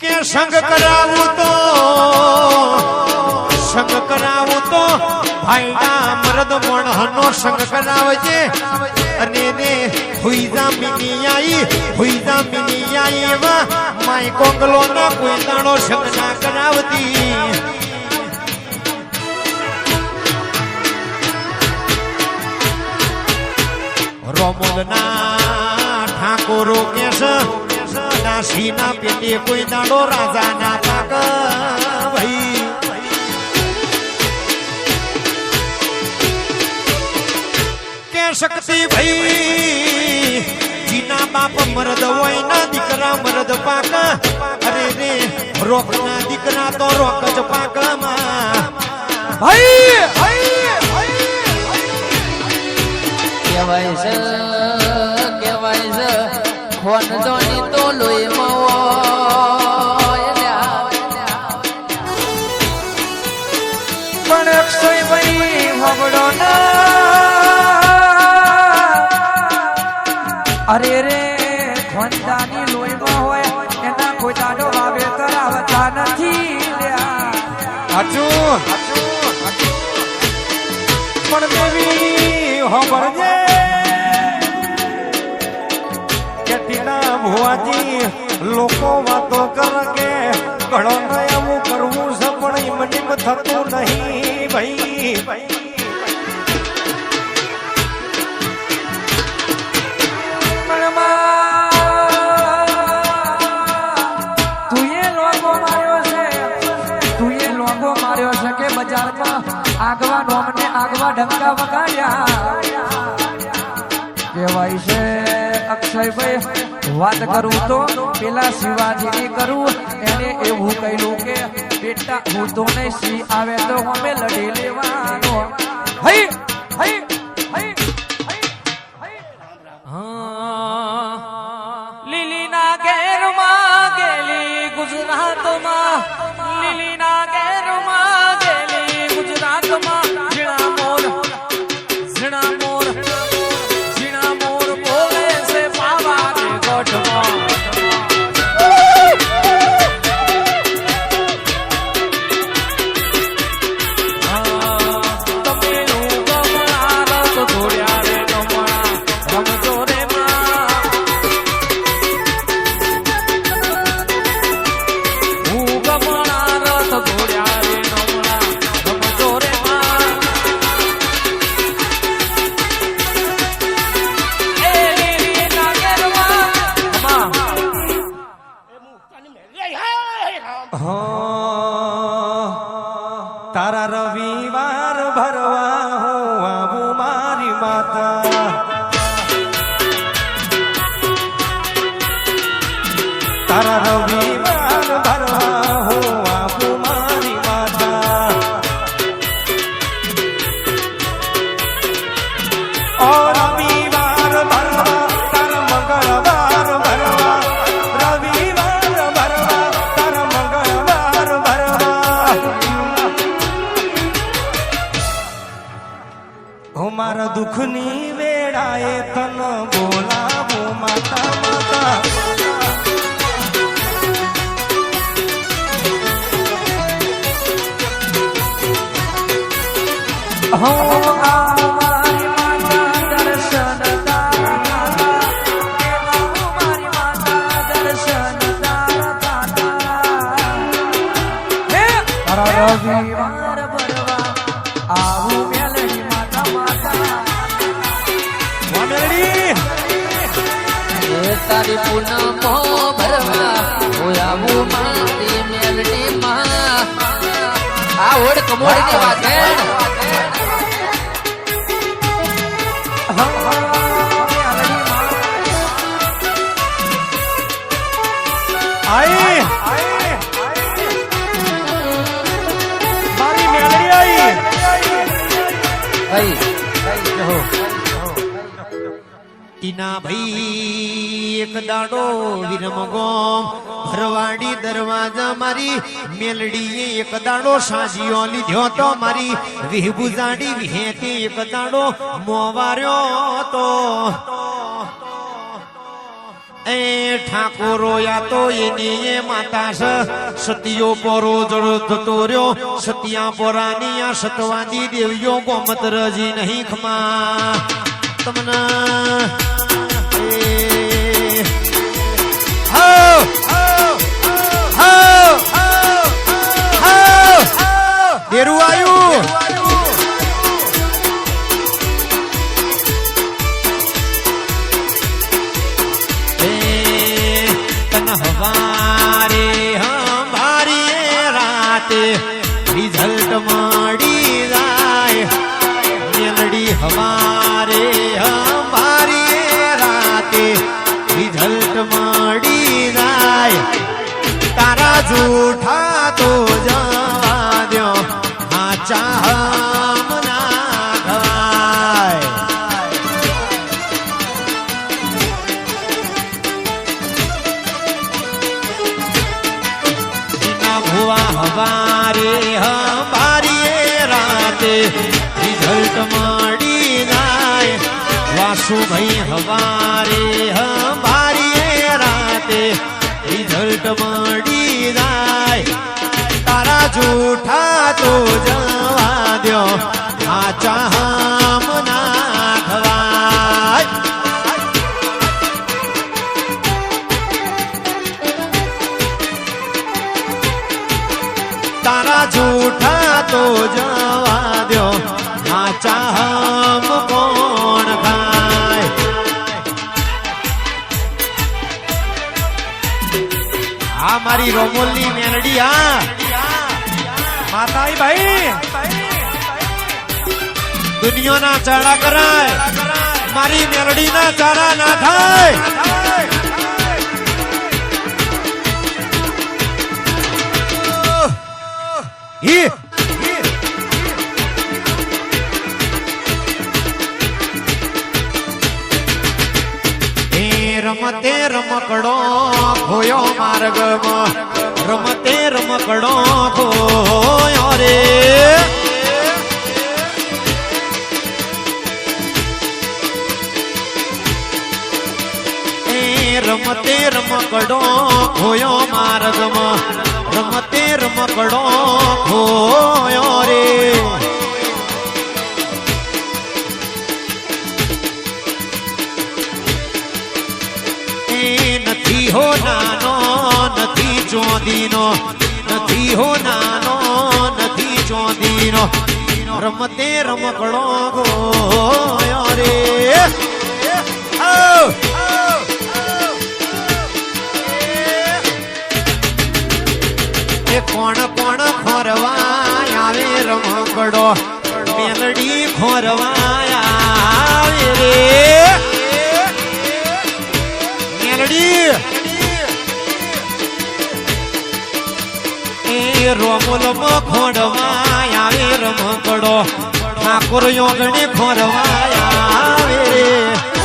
કે સંગ કરાવું તો? સંગ કરાવું તો? ભાઈના મરદ મણહનો સંગ કરાવજે. અને ને હુઈજા મિની આઈ હુઈજા મિની આઈ એમાં માય કોંગલો ના કોઈ દાણો સંગ ના કરાવતી. રોમોદના ઠાકોરો કેસ દાસીના પેટે કોઈ દાડો રાજા ના પાક ભાઈ કે શક્તિ ભાઈ જીના બાપ મરદ હોય ના દીકરા મરદ પાક. અરે રે રોક ના દીકરા તો રોક જ પાકમાં. ભાઈ પણ અક્ષયભાઈ હબડો ના. અરે રે ખોંદાની લોહીમાં હોય એના કોઈ દાડો વાવેતર આવતા નથી પણ દેવી હોબળજે. કે ટીના ભુવાજી લોકો વાતો કર કે ઘણો એવું કરવું છે પણ ઇમ નેમ થતું નહીં ભાઈ. આગવા નોમને આગવા કહેવાય છે અક્ષયભાઈ, વાત કરું તો પેલા શિવાજી કરું, એને એવું કહ્યું કે બેટા હું તો નહીં આવે તો અમે લડી લેવાનો. હઈ! તારા રવિવાર તારા મેલડી પૂનમો ભરવા હું આવું મારી મેલડીમાં. આ ઓડ કમોડીની વાત હે આઈ. મારી મેલડી આઈ. ભાઈ ટીના ભાઈ એક દાડો વિરમ ગોમ ભરવાડી દરવાજા મારી મેલડીએ એક દાડો સાજીઓ લીધો તો મારી વિહબુજાડી વિહેતી એક દાડો મોવાર્યો તો. એ ઠાકોરો યા તો એની એ માતા છે સતીયો પોરો જળ થતો રહ્યો સતિયા પોરાની આ સતવાદી દેવીઓ ગોમત રજી નહીં ખમા તમને! દેરું આયું રિઝલ્ટ મળી જાય મેલડી હમારે હંભારીએ રાતે રિઝલ્ટ મળી જાય તારા જૂઠા તો જવા દો હાચા હમ રાતે રિઝલ્ટ માડી જાય વાસુભાઈ હવારે હવારીએ રાતે રિઝલ્ટ માડી જાય તારા જૂઠા તો જવા દો આ હમ આચા કોણ ખાય આ મારી રોમોલની મેલડી આ માતાઈ ભાઈ દુનિયાના ચાળા કરાય મારી મેલડીના ચારા ના થાય હી રમતે રમકડો ખોયો માર્ગમાં. રમતે રમકડો ખોયો રે. રમતે રમકડો ખોયો માર્ગમાં. રમતે રમકડો ખોયો રે. નથી હો નાનો, નથી ચોંદીનો નથી હો નાનો, નથી ચોંદીનો રમતે રમકડો ગોયો રે આવ! મેલડી. એ રોમોલમાં ખોડવા આવે રમકડો. ઠાકોર રે.